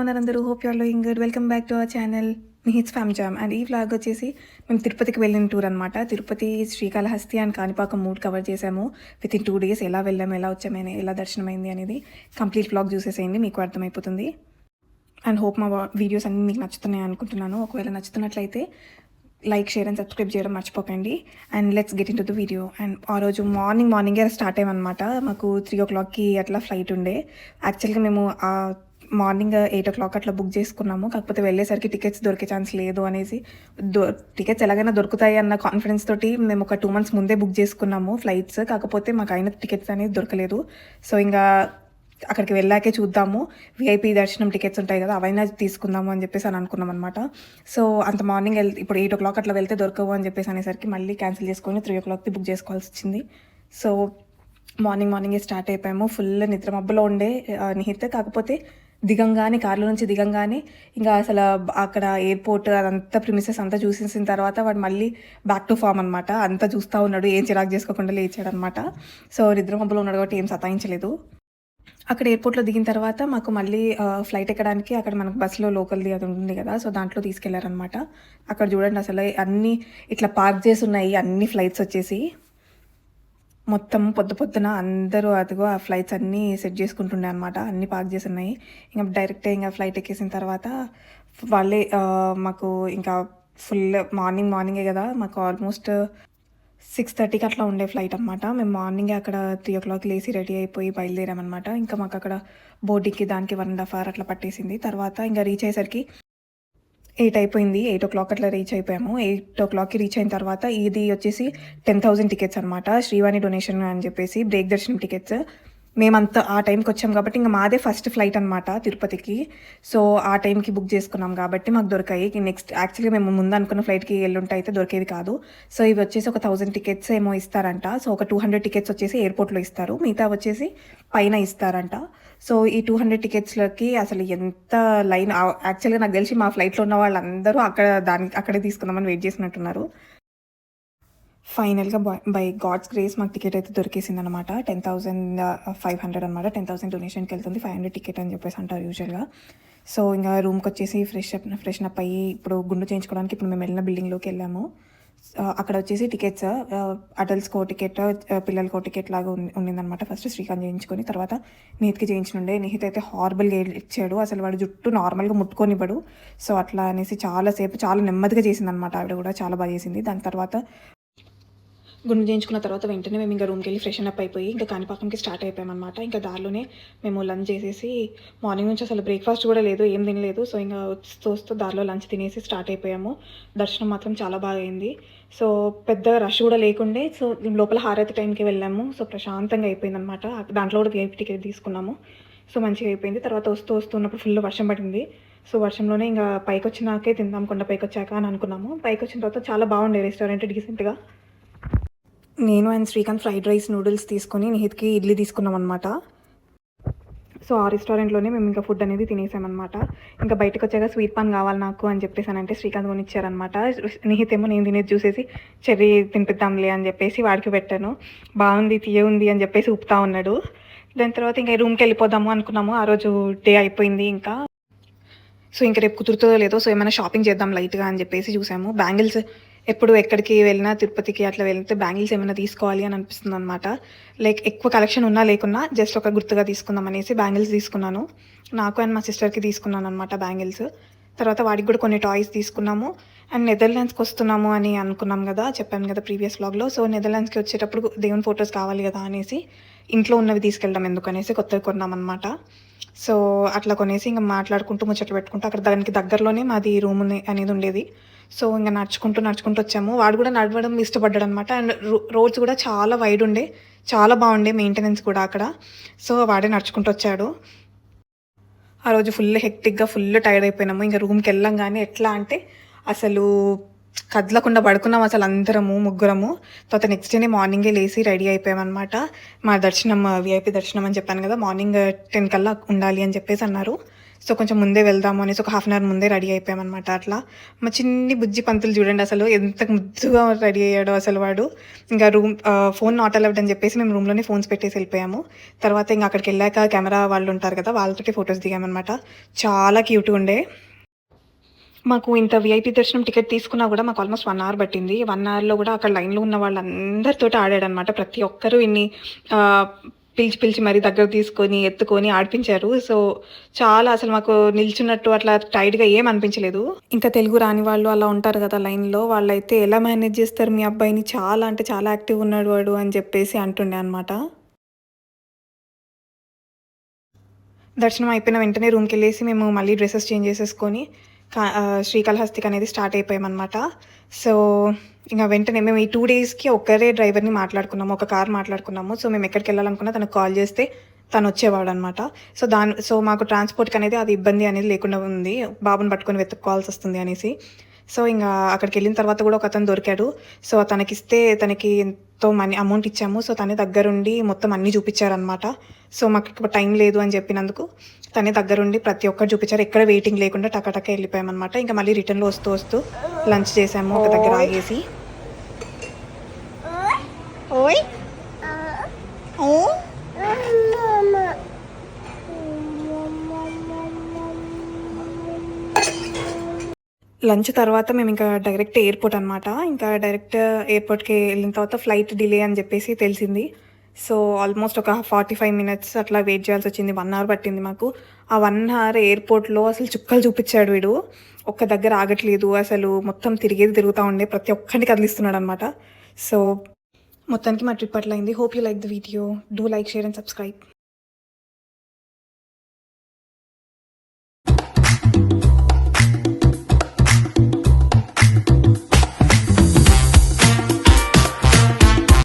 ఉన్నారు అందరూ? Hope you're doing good welcome back to our channel Nihit's fam jam and ఈ vlog వచ్చేసి మేము తిరుపతికి వెళ్ళిన టూర్ అనమాట తిరుపతి శ్రీకాళహస్తి అండ్ కాణిపాకం మూడ్ కవర్ చేసాము విత్ ఇన్ టూ డేస్ ఎలా వెళ్ళాము ఎలా వచ్చామని ఎలా దర్శనమైంది అనేది కంప్లీట్ వ్లాగ్ చూసేసేయండి మీకు అర్థమైపోతుంది. అండ్ హోప్ మా వీడియోస్ అన్నీ మీకు నచ్చుతున్నాయి అనుకుంటున్నాను. ఒకవేళ నచ్చుతున్నట్లయితే లైక్ షేర్ అండ్ సబ్స్క్రైబ్ చేయడం మర్చిపోకండి. And let's get into the video and ఆ రోజు మార్నింగ్ మార్నింగే స్టార్ట్ అయ్యామన్నమాట. మాకు త్రీ ఓ క్లాక్కి అట్లా ఫ్లైట్ ఉండే. యాక్చువల్గా మేము ఆ మార్నింగ్ ఎయిట్ ఓ క్లాక్ అట్లా బుక్ చేసుకున్నాము. కాకపోతే వెళ్ళేసరికి టికెట్స్ దొరికే ఛాన్స్ లేదు అనేసి దొ టికెట్స్ ఎలాగైనా దొరుకుతాయి అన్న కాన్ఫిడెన్స్ తోటి మేము ఒక టూ మంత్స్ ముందే బుక్ చేసుకున్నాము ఫ్లైట్స్ కాకపోతే మాకు అయిన టికెట్స్ అనేది దొరకలేదు. సో ఇంకా అక్కడికి వెళ్ళాకే చూద్దాము. విఐపీ దర్శనం టికెట్స్ ఉంటాయి కదా అవైనా తీసుకుందాము అని చెప్పేసి అని అనుకున్నాం అనమాట సో అంత మార్నింగ్ వెళ్ ఇప్పుడు ఎయిట్ ఓ క్లాక్ అట్లా వెళ్తే దొరకవు అని చెప్పేసి అనేసరికి మళ్ళీ క్యాన్సిల్ చేసుకొని త్రీ ఓ క్లాక్కి బుక్ చేసుకోవాల్సి వచ్చింది సో మార్నింగ్ మార్నింగే స్టార్ట్ అయిపోయాము. ఫుల్ నిద్ర మబ్బులో ఉండే నిహిత నిహిత్. కాకపోతే దిగంగానే కార్లో నుంచి దిగంగానే ఇంకా అసలు అక్కడ ఎయిర్పోర్ట్ అదంతా ప్రిమిసెస్ అంతా చూసేసిన తర్వాత వాడు మళ్ళీ బ్యాక్ టు ఫామ్ అనమాట అంతా చూస్తూ ఉన్నాడు ఏం చిరాకు చేసుకోకుండా లేచాడు అనమాట సో నిద్ర మబ్బులో ఉన్నాడు కాబట్టి ఏం సతాయించలేదు. అక్కడ ఎయిర్పోర్ట్లో దిగిన తర్వాత మాకు మళ్ళీ ఫ్లైట్ ఎక్కడానికి అక్కడ మనకు బస్సులో లోకల్ది అది ఉంటుంది కదా సో దాంట్లో తీసుకెళ్ళారనమాట అక్కడ చూడండి అసలు అన్నీ ఇట్లా పార్క్ చేసి ఉన్నాయి అన్ని ఫ్లైట్స్ వచ్చేసి. మొత్తం పొద్దు పొద్దున అందరూ అదిగో ఆ ఫ్లైట్స్ అన్నీ సెట్ చేసుకుంటుండే అనమాట అన్నీ పార్క్ చేసి ఉన్నాయి ఇంకా డైరెక్ట్ ఇంకా ఫ్లైట్ ఎక్కేసిన తర్వాత వాళ్ళే మాకు ఇంకా ఫుల్ మార్నింగ్ మార్నింగే కదా మాకు ఆల్మోస్ట్ సిక్స్ థర్టీకి అట్లా ఉండే ఫ్లైట్ అనమాట మేము మార్నింగే అక్కడ త్రీ ఓ క్లాక్ లేసి రెడీ అయిపోయి బయలుదేరామన్నమాట. ఇంకా మాకు అక్కడ బోర్డింగ్కి దానికి వన్ అండ్ హాఫ్ అవర్ అట్లా పట్టేసింది. తర్వాత ఇంకా రీచ్ అయ్యేసరికి ఎయిట్ అయిపోయింది. ఎయిట్ ఓ క్లాక్ అట్లా రీచ్ అయిపోయాము. ఎయిట్ ఓ క్లాక్కి రీచ్ అయిన తర్వాత ఇది వచ్చేసి టెన్ థౌసండ్ టికెట్స్ అనమాట శ్రీవాణి డొనేషన్ అని చెప్పేసి బ్రేక్ దర్శనం టికెట్స్. మేమంతా ఆ టైంకి వచ్చాం కాబట్టి ఇంకా మాదే ఫస్ట్ ఫ్లైట్ అనమాట తిరుపతికి. సో ఆ టైంకి బుక్ చేసుకున్నాం కాబట్టి మాకు దొరికాయి. నెక్స్ట్ యాక్చువల్గా మేము ముందు అనుకున్న ఫ్లైట్కి ఎల్లుంటే అయితే దొరికేవి కాదు. సో ఇవి వచ్చేసి ఒక థౌజండ్ టికెట్స్ ఏమో ఇస్తారంట. సో ఒక టూ హండ్రెడ్ టికెట్స్ వచ్చేసి ఎయిర్పోర్ట్లో ఇస్తారు. మిగతా వచ్చేసి పైన ఇస్తారంట. సో ఈ టూ హండ్రెడ్ టికెట్స్లకి అసలు ఎంత లైన్ యాక్చువల్గా నాకు తెలిసి మా ఫ్లైట్లో ఉన్న వాళ్ళందరూ అక్కడ దానికి అక్కడే తీసుకుందామని వెయిట్ చేసినట్టున్నారు. ఫైనల్గా బై బై గాడ్స్ గ్రేస్ మాకు టికెట్ అయితే దొరికేసింది అనమాట టెన్ థౌసండ్ ఫైవ్ హండ్రెడ్ అనమాట టెన్ థౌసండ్ డొనేషన్కి వెళ్తుంది ఫైవ్ హండ్రెడ్ టికెట్ అని చెప్పేసి అంటారు యూజువల్గా. సో ఇంకా రూమ్కి వచ్చేసి ఫ్రెష్ అప్ ఫ్రెష్ అప్ అయ్యి ఇప్పుడు గుండు చేయించుకోవడానికి ఇప్పుడు మేము వెళ్ళిన బిల్డింగ్లోకి వెళ్ళాము. అక్కడ వచ్చేసి టికెట్స్ అడల్ట్స్కో టికెట్ పిల్లలకో టికెట్ లాగా ఉంది ఉండిందనమాట ఫస్ట్ శ్రీకాంత్ చేయించుకొని తర్వాత నిహిత్కి చేయించుండే నిహిత్ అయితే హార్బల్గా ఇచ్చాడు. అసలు వాడు జుట్టు నార్మల్గా ముట్టుకొనివ్వడు. సో అట్లా అనేసి చాలాసేపు చాలా నెమ్మదిగా చేసింది అనమాట ఆవిడ కూడా చాలా బాగా చేసింది. దాని తర్వాత గుండు చేయించుకున్న తర్వాత వెంటనే మేము ఇంకా రూమ్కి వెళ్ళి ఫ్రెషన్ అప్ అయిపోయి ఇంకా కాణిపాకంకి స్టార్ట్ అయిపోయామన్నమాట. ఇంకా దారిలోనే మేము లంచ్ చేసేసి మార్నింగ్ నుంచి అసలు బ్రేక్ఫాస్ట్ కూడా లేదు ఏం తినలేదు. సో ఇంకా వస్తూ వస్తూ దారిలో లంచ్ తినేసి స్టార్ట్ అయిపోయాము. దర్శనం మాత్రం చాలా బాగా అయింది. సో పెద్ద రష్ కూడా లేకుండే సో లోపల హారతి టైంకి వెళ్ళాము. సో ప్రశాంతంగా అయిపోయిందనమాట దాంట్లో కూడా విఐపీ టికెట్ తీసుకున్నాము. సో మంచిగా అయిపోయింది. తర్వాత వస్తూ వస్తున్నప్పుడు ఫుల్ వర్షం పడింది. సో వర్షంలోనే ఇంకా పైకి వచ్చినాకే తిందాం కొండ పైకి వచ్చాక అని అనుకున్నాము. పైకి వచ్చిన తర్వాత చాలా బాగుండే రెస్టారెంట్ డీసెంట్గా నేను and Srikanth fried rice noodles తీసుకొని నిహిత్కి ఇడ్లీ తీసుకున్నాం అనమాట సో ఆ రెస్టారెంట్లోనే మేము ఇంకా ఫుడ్ అనేది తినేసామన్నమాట. ఇంకా బయటకు వచ్చాక స్వీట్ పాన్ కావాలి నాకు అని చెప్పేసి అని అంటే శ్రీకాంత్ కొనిచ్చారనమాట నిహిత్ ఏమో నేను తినేది చూసేసి చెర్రీ తినిపిద్దాంలే అని చెప్పేసి వాడికి పెట్టాను. బాగుంది తీయ ఉంది అని చెప్పేసి ఊపుతా ఉన్నాడు. దాని తర్వాత ఇంకా రూమ్కి వెళ్ళిపోదాము అనుకున్నాము. ఆ రోజు డే అయిపోయింది ఇంకా. సో ఇంకా రేపు కుదురుతుందో లేదో సో ఏమైనా షాపింగ్ చేద్దాం లైట్గా అని చెప్పేసి చూసాము. బ్యాంగిల్స్ ఎప్పుడు ఎక్కడికి వెళ్ళినా తిరుపతికి అట్లా వెళ్తే బ్యాంగిల్స్ ఏమైనా తీసుకోవాలి అని అనిపిస్తుంది అనమాట లైక్ ఎక్కువ కలెక్షన్ ఉన్నా లేకున్నా జస్ట్ ఒక గుర్తుగా తీసుకుందాం అనేసి బ్యాంగిల్స్ తీసుకున్నాను. నాకు అండ్ మా సిస్టర్కి తీసుకున్నాను అనమాట బ్యాంగిల్స్. తర్వాత వాడికి కూడా కొన్ని టాయ్స్ తీసుకున్నాము. అండ్ నెదర్లాండ్స్కి వస్తున్నాము అని అనుకున్నాం కదా చెప్పాను కదా ప్రీవియస్ బ్లాగ్లో సో నెదర్లాండ్స్కి వచ్చేటప్పుడు దేవుని ఫొటోస్ కావాలి కదా అనేసి ఇంట్లో ఉన్నవి తీసుకెళ్ళడం ఎందుకనేసి కొత్తవి కొన్నామన్నమాట. సో అట్లా కొనేసి ఇంకా మాట్లాడుకుంటూ ముచ్చట్లు పెట్టుకుంటూ అక్కడ దానికి దగ్గరలోనే మాది రూమ్ అనేది ఉండేది. సో ఇంకా నడుచుకుంటూ నడుచుకుంటూ వచ్చాము. వాడు కూడా నడవడం ఇష్టపడ్డాడు అనమాట అండ్ రోడ్స్ కూడా చాలా వైడ్ ఉండే. చాలా బాగుండే మెయింటెనెన్స్ కూడా అక్కడ. సో వాడే నడుచుకుంటూ వచ్చాడు. ఆ రోజు ఫుల్ హెక్టిక్గా ఫుల్ టైర్డ్ అయిపోయినాము. ఇంకా రూమ్కి వెళ్ళంగానే ఎట్లా అంటే అసలు కదలకుండా పడుకున్నాం అసలు అందరము ముగ్గురము. తర్వాత నెక్స్ట్ డేనే మార్నింగే లేచి రెడీ అయిపోయామన్నమాట మా దర్శనం విఐపి దర్శనం అని చెప్పాను కదా మార్నింగ్ టెన్ uh, కల్లా ఉండాలి అని చెప్పేసి అన్నారు. సో కొంచెం ముందే వెళ్దాము అనేసి ఒక హాఫ్ అన్ అవర్ ముందే రెడీ అయిపోయామన్నమాట అట్లా. మా చిన్ని బుజ్జి పంతులు చూడండి అసలు ఎంత ముద్దుగా రెడీ అయ్యాడో అసలు వాడు. ఇంకా రూమ్ ఫోన్ నాట్ అలౌడ్ అని చెప్పేసి మేము రూమ్లోనే ఫోన్స్ పెట్టేసి వెళ్ళిపోయాము. తర్వాత ఇంకా అక్కడికి వెళ్ళాక కెమెరా వాళ్ళు ఉంటారు కదా వాళ్ళతోటి ఫొటోస్ దిగామన్నమాట. చాలా క్యూట్గా ఉండే. మాకు ఇంత విఐపి దర్శనం టికెట్ తీసుకున్నా కూడా మాకు ఆల్మోస్ట్ వన్ అవర్ పట్టింది. వన్ అవర్లో కూడా అక్కడ లైన్లో ఉన్న వాళ్ళందరితో ఆడాడనమాట ప్రతి ఒక్కరూ ఇన్ని పిలిచి పిలిచి మరీ దగ్గర తీసుకొని ఎత్తుకొని ఆడిపించారు. సో చాలా అసలు మాకు నిల్చున్నట్టు అట్లా టైట్గా ఏం అనిపించలేదు. ఇంకా తెలుగు రాని వాళ్ళు అలా ఉంటారు కదా లైన్లో. వాళ్ళైతే ఎలా మేనేజ్ చేస్తారు మీ అబ్బాయిని? చాలా అంటే చాలా యాక్టివ్ ఉన్నాడు వాడు అని చెప్పేసి అంటుండే అనమాట దర్శనం అయిపోయిన వెంటనే రూమ్కి వెళ్ళేసి మేము మళ్ళీ డ్రెస్సెస్ చేంజ్ చేసేసుకొని శ్రీకాళహస్తికి అనేది స్టార్ట్ అయిపోయామన్నమాట. సో ఇంకా వెంటనే మేము ఈ టూ డేస్కి ఒక్కరే డ్రైవర్ని మాట్లాడుకున్నాము ఒక కార్ మాట్లాడుకున్నాము. సో మేము ఎక్కడికి వెళ్ళాలనుకున్నా తనకు కాల్ చేస్తే తను వచ్చేవాడు అనమాట సో దాని సో మాకు ట్రాన్స్పోర్ట్కి అనేది అది ఇబ్బంది అనేది లేకుండా ఉంది. బాబుని పట్టుకొని వెతుక్కోవాల్సి వస్తుంది అనేసి. సో ఇంకా అక్కడికి వెళ్ళిన తర్వాత కూడా ఒక అతను దొరికాడు. సో తనకిస్తే తనకి ఎంతో మనీ అమౌంట్ ఇచ్చాము. సో తనే దగ్గరుండి మొత్తం అన్నీ చూపించారనమాట సో మాకు ఇప్పుడు టైం లేదు అని చెప్పినందుకు తనే దగ్గరుండి ప్రతి ఒక్కరు చూపించారు. ఎక్కడ వెయిటింగ్ లేకుండా టకాటక వెళ్ళిపోయామన్నమాట. ఇంకా మళ్ళీ రిటర్న్లో వస్తూ వస్తూ లంచ్ చేసాము ఒక దగ్గర ఆగేసి. ఓయ్. లంచ్ తర్వాత మేము ఇంకా డైరెక్ట్ ఎయిర్పోర్ట్ అనమాట ఇంకా డైరెక్ట్ ఎయిర్పోర్ట్కి వెళ్ళిన తర్వాత ఫ్లైట్ డిలే అని చెప్పేసి తెలిసింది. సో ఆల్మోస్ట్ ఒక ఫార్టీ ఫైవ్ మినిట్స్ అట్లా వెయిట్ చేయాల్సి వచ్చింది. వన్ అవర్ పట్టింది మాకు. ఆ వన్ అవర్ ఎయిర్పోర్ట్లో అసలు చుక్కలు చూపించాడు వీడు. ఒక్క దగ్గర ఆగట్లేదు. అసలు మొత్తం తిరిగేది తిరుగుతూ ఉండే. ప్రతి ఒక్కరిని కదిలిస్తున్నాడు అనమాట సో మొత్తానికి మా ట్రిప్ అట్లా అయింది. Hope you like the video do like share and subscribe